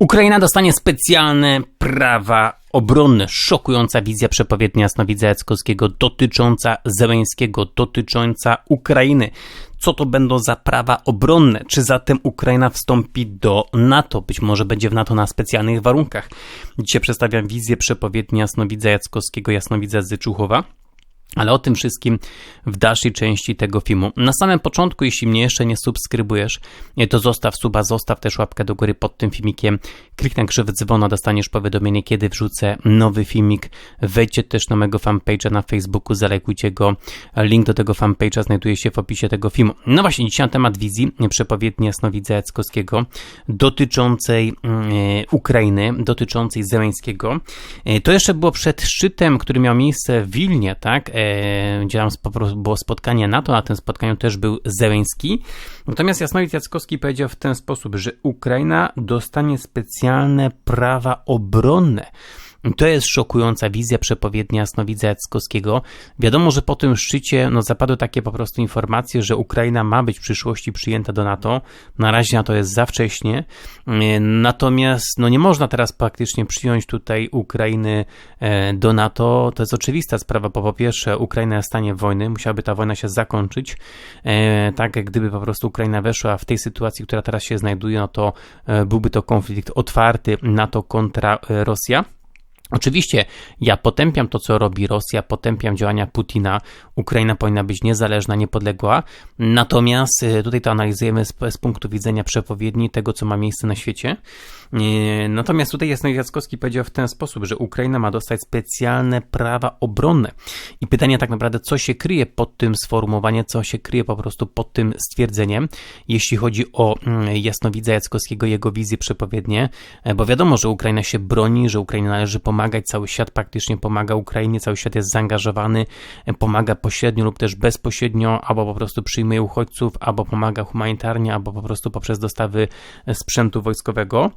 Ukraina dostanie specjalne prawa obronne. Szokująca wizja przepowiednia Jasnowidza Jackowskiego dotycząca Zełęńskiego, dotycząca Ukrainy. Co to będą za prawa obronne? Czy zatem Ukraina wstąpi do NATO? Być może będzie w NATO na specjalnych warunkach. Dzisiaj przedstawiam wizję przepowiednia Jasnowidza Jackowskiego, Jasnowidza Zyczuchowa. Ale o tym wszystkim w dalszej części tego filmu. Na samym początku, jeśli mnie jeszcze nie subskrybujesz, to zostaw suba, zostaw też łapkę do góry pod tym filmikiem. Kliknij krzywy dzwona, dostaniesz powiadomienie, kiedy wrzucę nowy filmik. Wejdźcie też na mojego fanpage'a na Facebooku, zalajkujcie go. Link do tego fanpage'a znajduje się w opisie tego filmu. No właśnie, dzisiaj na temat wizji przepowiedni Jasnowidza Jackowskiego dotyczącej mm, Ukrainy, dotyczącej Zeleńskiego. E, to jeszcze było przed szczytem, który miał miejsce w Wilnie, tak? E, gdzie tam było spotkanie NATO, na tym spotkaniu też był Zełęński. Natomiast Jasnowidz Jackowski powiedział w ten sposób, że Ukraina dostanie specjalne prawa obronne. To jest szokująca wizja przepowiednia Jasnowidza Jackowskiego. Wiadomo, że po tym szczycie no, zapadły takie po prostu informacje, że Ukraina ma być w przyszłości przyjęta do NATO. Na razie na to jest za wcześnie. Natomiast no, nie można teraz praktycznie przyjąć tutaj Ukrainy e, do NATO. To jest oczywista sprawa, bo po pierwsze Ukraina jest w stanie wojny, musiałaby ta wojna się zakończyć. E, tak, jak gdyby po prostu Ukraina weszła w tej sytuacji, która teraz się znajduje, no to e, byłby to konflikt otwarty NATO kontra Rosja. Oczywiście ja potępiam to, co robi Rosja, potępiam działania Putina. Ukraina powinna być niezależna, niepodległa. Natomiast y, tutaj to analizujemy z, z punktu widzenia przepowiedni tego, co ma miejsce na świecie. Y, natomiast tutaj Jasnowic Jackowski powiedział w ten sposób, że Ukraina ma dostać specjalne prawa obronne. I pytanie tak naprawdę, co się kryje pod tym sformułowaniem, co się kryje po prostu pod tym stwierdzeniem, jeśli chodzi o mm, Jasnowidza Jackowskiego, jego wizję przepowiednie, e, bo wiadomo, że Ukraina się broni, że Ukrainie należy pomagać cały świat praktycznie pomaga Ukrainie, cały świat jest zaangażowany, pomaga pośrednio lub też bezpośrednio, albo po prostu przyjmuje uchodźców, albo pomaga humanitarnie, albo po prostu poprzez dostawy sprzętu wojskowego.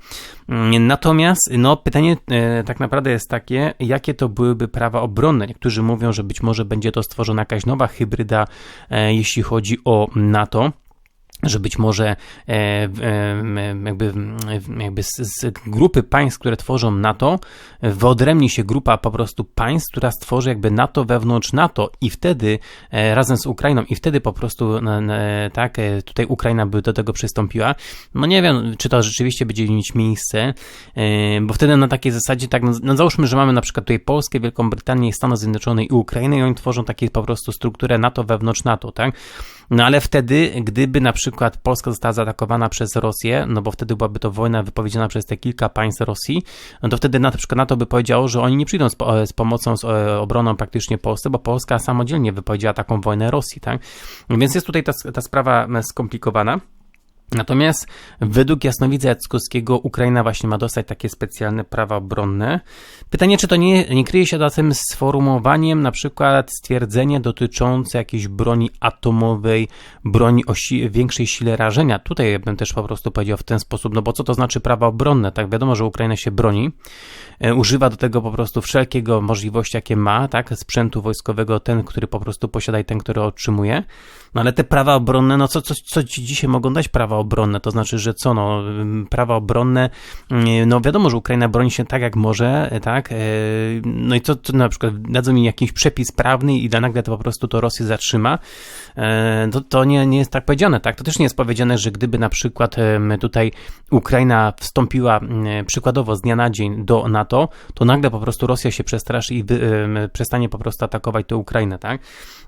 Natomiast no, pytanie e, tak naprawdę jest takie, jakie to byłyby prawa obronne? Niektórzy mówią, że być może będzie to stworzona jakaś nowa hybryda, e, jeśli chodzi o NATO że być może e, jakby, jakby z, z, grupy państw, które tworzą NATO, wyodrębni się grupa po prostu państw, która stworzy jakby NATO wewnątrz NATO i wtedy e, razem z Ukrainą i wtedy po prostu tak, e, tutaj Ukraina by do tego przystąpiła. No nie wiem, czy to rzeczywiście będzie mieć miejsce, bo wtedy na takiej zasadzie, tak, no, no załóżmy, że mamy na przykład tutaj Polskę, Wielką Brytanię, Stany Zjednoczone i Ukrainę i oni tworzą takie po prostu strukturę NATO wewnątrz NATO, tak? No ale wtedy, gdyby na przykład Polska została zaatakowana przez Rosję, no bo wtedy byłaby to wojna wypowiedziana przez te kilka państw Rosji, no to wtedy na przykład NATO by powiedziało, że oni nie przyjdą z, z pomocą, z e, obroną praktycznie Polsce, bo Polska samodzielnie wypowiedziała taką wojnę Rosji, tak? Więc jest tutaj ta, ta sprawa skomplikowana. Natomiast według Jasnowidza Jackowskiego Ukraina właśnie ma dostać takie specjalne prawa obronne. Pytanie, czy to nie, nie kryje się zatem sformułowaniem na przykład stwierdzenie dotyczące jakiejś broni atomowej, broni o si większej sile rażenia. Tutaj bym też po prostu powiedział w ten sposób, no bo co to znaczy prawa obronne? Tak, wiadomo, że Ukraina się broni, e, używa do tego po prostu wszelkiego możliwości, jakie ma, tak, sprzętu wojskowego, ten, który po prostu posiada i ten, który otrzymuje. No ale te prawa obronne, no co, co, co ci dzisiaj mogą dać prawa obronne? To znaczy, że co, no, prawa obronne, mm, no wiadomo, że Ukraina broni się tak, jak może, tak, e, no i co, na przykład dadzą mi jakiś przepis prawny i nagle to po prostu to Rosję zatrzyma, e, to, to nie, nie jest tak powiedziane, tak, to też nie jest powiedziane, że gdyby na przykład tutaj Ukraina wstąpiła przykładowo z dnia na dzień do NATO, to nagle po prostu Rosja się przestraszy i przestanie po prostu atakować tę Ukrainę, tak,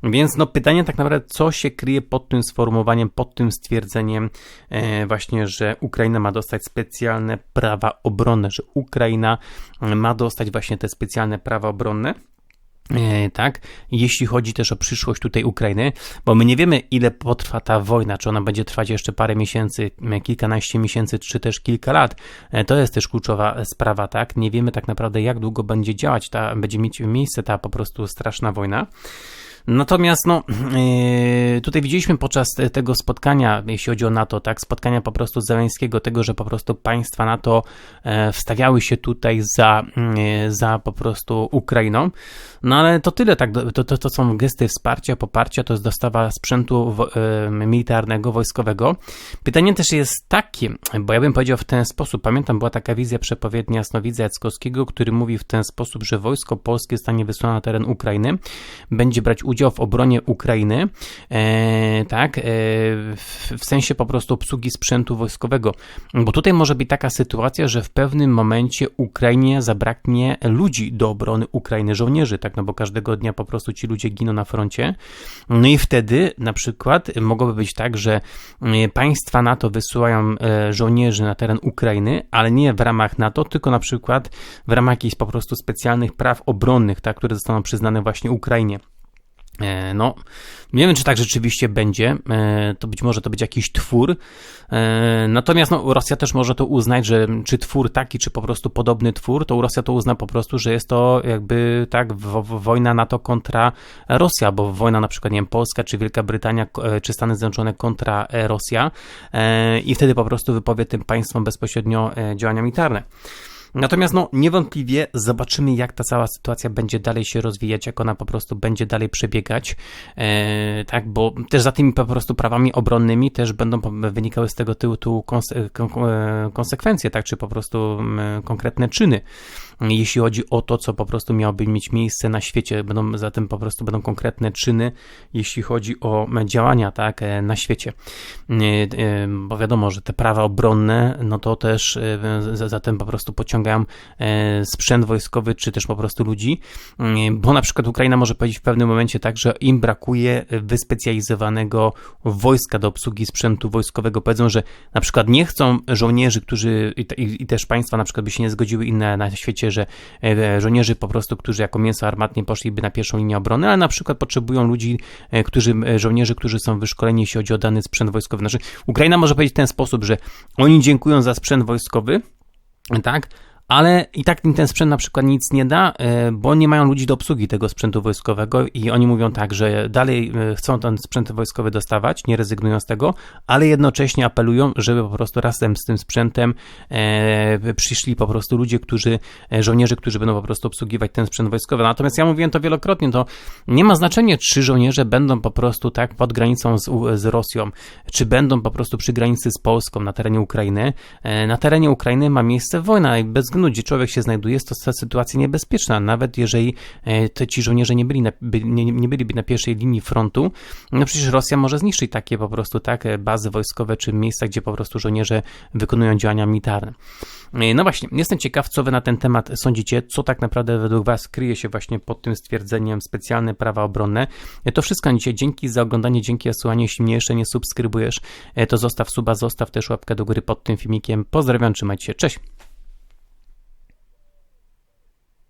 więc no pytanie tak naprawdę, co się kryje pod tym sformułowaniem, pod tym stwierdzeniem e, właśnie, że Ukraina ma dostać specjalne prawa obronne, że Ukraina e, ma dostać właśnie te specjalne prawa obronne. E, tak, jeśli chodzi też o przyszłość tutaj Ukrainy, bo my nie wiemy, ile potrwa ta wojna, czy ona będzie trwać jeszcze parę miesięcy, kilkanaście miesięcy, czy też kilka lat. To jest też kluczowa sprawa, tak? Nie wiemy tak naprawdę, jak długo będzie działać ta, będzie mieć miejsce ta po prostu straszna wojna. Natomiast no, yy, tutaj widzieliśmy podczas tego spotkania, jeśli chodzi o NATO, tak, spotkania po prostu Zeleńskiego, tego, że po prostu państwa NATO e, wstawiały się tutaj za, yy, za po prostu Ukrainą. No ale to tyle, tak, to, to, to są gesty wsparcia, poparcia, to jest dostawa sprzętu militarnego, wojskowego. Pytanie też jest takie, bo ja bym powiedział w ten sposób, pamiętam, była taka wizja przepowiednia Jasnowidza Jackowskiego, który mówi w ten sposób, że wojsko polskie zostanie wysłane na teren Ukrainy, będzie brać udział w obronie Ukrainy, e, tak, e, w, sensie po prostu obsługi sprzętu wojskowego, bo tutaj może być taka sytuacja, że w pewnym momencie Ukrainie zabraknie ludzi do obrony Ukrainy, żołnierzy, tak, no bo każdego dnia po prostu ci ludzie giną na froncie, no i wtedy na przykład mogłoby być tak, że e, państwa NATO wysyłają żołnierzy na teren Ukrainy, ale nie w ramach NATO, tylko na przykład w ramach jakichś po prostu specjalnych praw obronnych, tak, które zostaną przyznane właśnie Ukrainie. E, no, nie wiem, czy tak rzeczywiście będzie. E, to być może to być jakiś twór. E, natomiast no, Rosja też może to uznać, że czy twór taki, czy po prostu podobny twór, to Rosja to uzna po prostu, że jest to jakby tak wojna NATO kontra Rosja, bo wojna na przykład, nie wiem, Polska, czy Wielka Brytania, czy Stany Zjednoczone kontra Rosja i wtedy po prostu wypowie tym państwom bezpośrednio działania militarne. Natomiast no, niewątpliwie zobaczymy, jak ta cała sytuacja będzie dalej się rozwijać, jak ona po prostu będzie dalej przebiegać, e, tak, bo też za tymi po prostu prawami obronnymi też będą wynikały z tego tytułu konse e, konsekwencje, tak, czy po prostu konkretne czyny jeśli chodzi o to, co po prostu miałoby mieć miejsce na świecie. Będą zatem po prostu będą konkretne czyny, jeśli chodzi o działania tak, e, na świecie. E, e, bo wiadomo, że te prawa obronne, no to też zatem po prostu pociągają sprzęt wojskowy, czy też po prostu ludzi, bo na przykład Ukraina może powiedzieć w pewnym momencie tak, że im brakuje wyspecjalizowanego wojska do obsługi sprzętu wojskowego. Powiedzą, że na przykład nie chcą żołnierzy, którzy i, i też państwa na przykład by się nie zgodziły inne na świecie że e, żołnierzy po prostu, którzy jako mięso armatnie poszliby na pierwszą linię obrony, ale na przykład potrzebują ludzi, e, którzy, e, żołnierzy, którzy są wyszkoleni, jeśli chodzi o dany sprzęt wojskowy. Znaczy, Ukraina może powiedzieć w ten sposób, że oni dziękują za sprzęt wojskowy, tak, ale i tak im ten sprzęt na przykład nic nie da, e, bo nie mają ludzi do obsługi tego sprzętu wojskowego i oni mówią tak, że dalej e, chcą ten sprzęt wojskowy dostawać, nie rezygnują z tego, ale jednocześnie apelują, żeby po prostu razem z tym sprzętem e, przyszli po prostu ludzie, którzy, żołnierze, którzy będą po prostu obsługiwać ten sprzęt wojskowy. Natomiast ja mówiłem to wielokrotnie, to nie ma znaczenia, czy żołnierze będą po prostu tak pod granicą z, z Rosją, czy będą po prostu przy granicy z Polską na terenie Ukrainy. Na terenie Ukrainy ma miejsce wojna i bez względu, gdzie człowiek się znajduje, jest to sytuacja niebezpieczna. Nawet jeżeli e, te ci żołnierze nie, byli na, by, nie, nie byliby na pierwszej linii frontu, no przecież Rosja może zniszczyć takie po prostu tak, e, bazy wojskowe czy miejsca, gdzie po prostu żołnierze wykonują działania militarne. E, no właśnie, jestem ciekaw, co wy na ten temat sądzicie, co tak naprawdę według was kryje się właśnie pod tym stwierdzeniem specjalne prawa obronne. To wszystko na dzisiaj. Dzięki za oglądanie, dzięki za słuchanie. Jeśli mnie jeszcze nie subskrybujesz, to zostaw suba, zostaw też łapkę do góry pod tym filmikiem. Pozdrawiam, trzymajcie się, cześć!